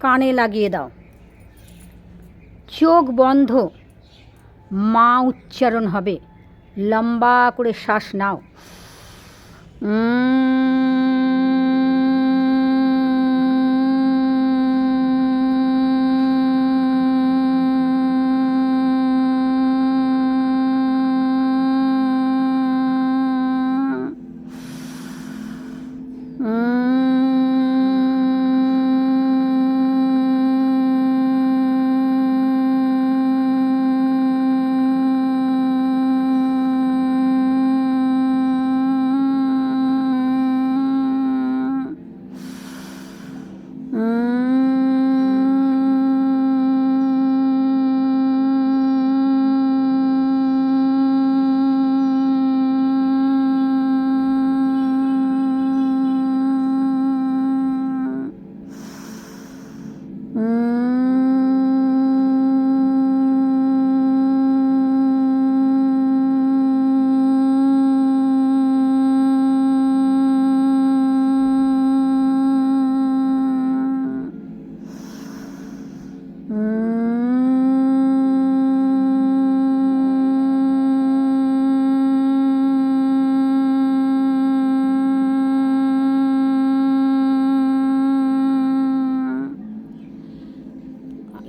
কানে লাগিয়ে দাও। চোখ বন্ধ। মা উচ্চারণ হবে। লম্বা করে শ্বাস নাও।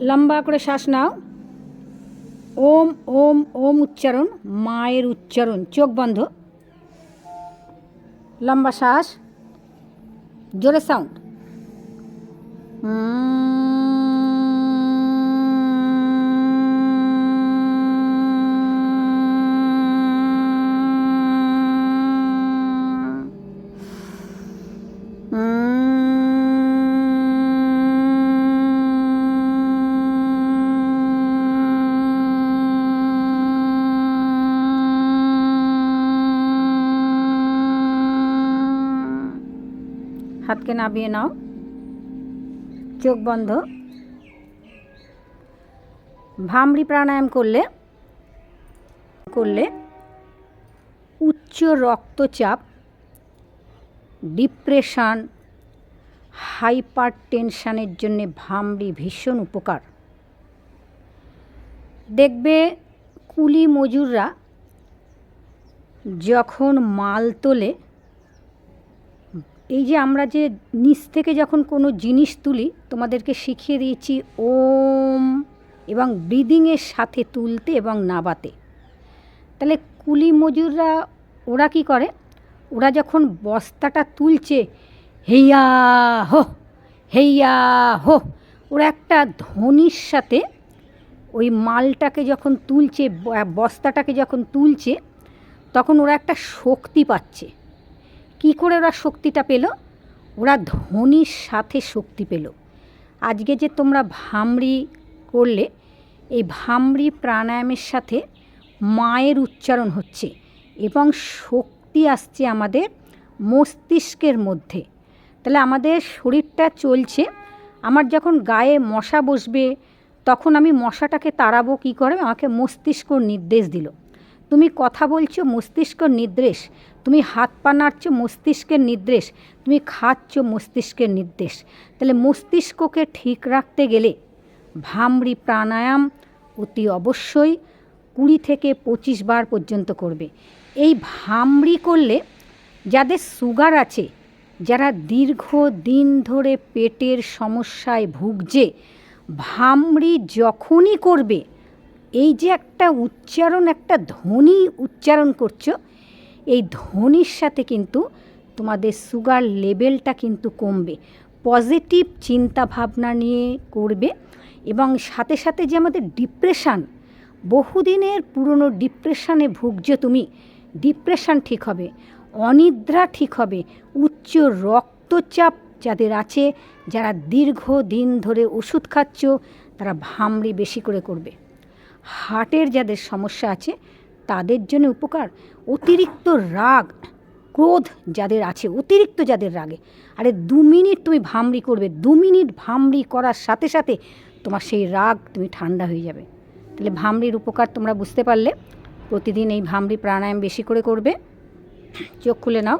লম্বা করে শ্বাস নাও। ওম ওম ওম উচ্চারণ, মায়ের উচ্চারণ, চোখ বন্ধ। লম্বা শ্বাস, জোরে সাউন্ড হাতকে নামিয়ে নাও। চোখ বন্ধ। ভামরি প্রাণায়াম করলে করলে উচ্চ রক্তচাপ, ডিপ্রেশন হাইপার টেনশানের জন্যে ভামরি ভীষণ উপকার। দেখবে কুলি মজুররা যখন মাল তোলে এই যে আমরা যে নিচ থেকে যখন কোনো জিনিস তুলি, তোমাদেরকে শিখিয়ে দিয়েছি ওম এবং ব্রিদিংয়ের সাথে তুলতে এবং নাবাতে। তাহলে কুলি মজুররা ওরা কি করে? ওরা যখন বস্তাটা তুলছে, হেইয়া হো হেইয়া হো, ওরা একটা ধ্বনির সাথে ওই মালটাকে যখন তুলছে, বস্তাটাকে যখন তুলছে, তখন ওরা একটা শক্তি পাচ্ছে। কি করে ওরা শক্তিটা পেল? ওরা ধ্বনির সাথে শক্তি পেল। আজকে যে তোমরা ভামরি করলে, এই ভামরি প্রাণায়ামের সাথে মায়ের উচ্চারণ হচ্ছে এবং শক্তি আসছে আমাদের মস্তিষ্কের মধ্যে। তাহলে আমাদের শরীরটা চলছে, আমার যখন গায়ে মশা বসবে, তখন আমি মশাটাকে তাড়াবো কী করে? আমাকে মস্তিষ্ক নির্দেশ দিল। তুমি কথা বলছো মস্তিষ্ক নির্দেশ তুমি হাত পা নাড়ছো, মস্তিষ্কের নির্দেশ। তুমি খাচ্ছ মস্তিষ্কের নির্দেশ। তাহলে মস্তিষ্ককে ঠিক রাখতে গেলে ভামরি প্রাণায়াম অতি অবশ্যই কুড়ি থেকে পঁচিশ বার পর্যন্ত করবে। এই ভামরি করলে যাদের সুগার আছে, যারা দীর্ঘ দিন ধরে পেটের সমস্যায় ভুগছে, ভামরি যখনই করবে, এই যে একটা উচ্চারণ, একটা ধ্বনি উচ্চারণ করছ এই ধ্বনির সাথে কিন্তু তোমাদের সুগার লেভেলটা কিন্তু কমবে। পজিটিভ চিন্তা ভাবনা নিয়ে করবে এবং সাথে সাথে যে আমাদের ডিপ্রেশান, বহুদিনের পুরনো ডিপ্রেশানে ভুগছো তুমি, ডিপ্রেশান ঠিক হবে, অনিদ্রা ঠিক হবে, উচ্চ রক্তচাপ যাদের আছে, যারা দীর্ঘ দিন ধরে ওষুধ খাচ্ছ, তারা ভামড়ি বেশি করে করবে। হার্টের যাদের সমস্যা আছে তাদের জন্য উপকার? অতিরিক্ত রাগ, ক্রোধ যাদের আছে, অতিরিক্ত যাদের রাগে। আরে দু মিনিট তুমি ভামরি করবে, দু মিনিট ভামরি করার সাথে সাথে তোমার সেই রাগ তুমি ঠান্ডা হয়ে যাবে। তাহলে ভামরির উপকার তোমরা বুঝতে পারলে। প্রতিদিন এই ভামরি প্রাণায়াম বেশি করে করবে। চোখ খুলে নাও।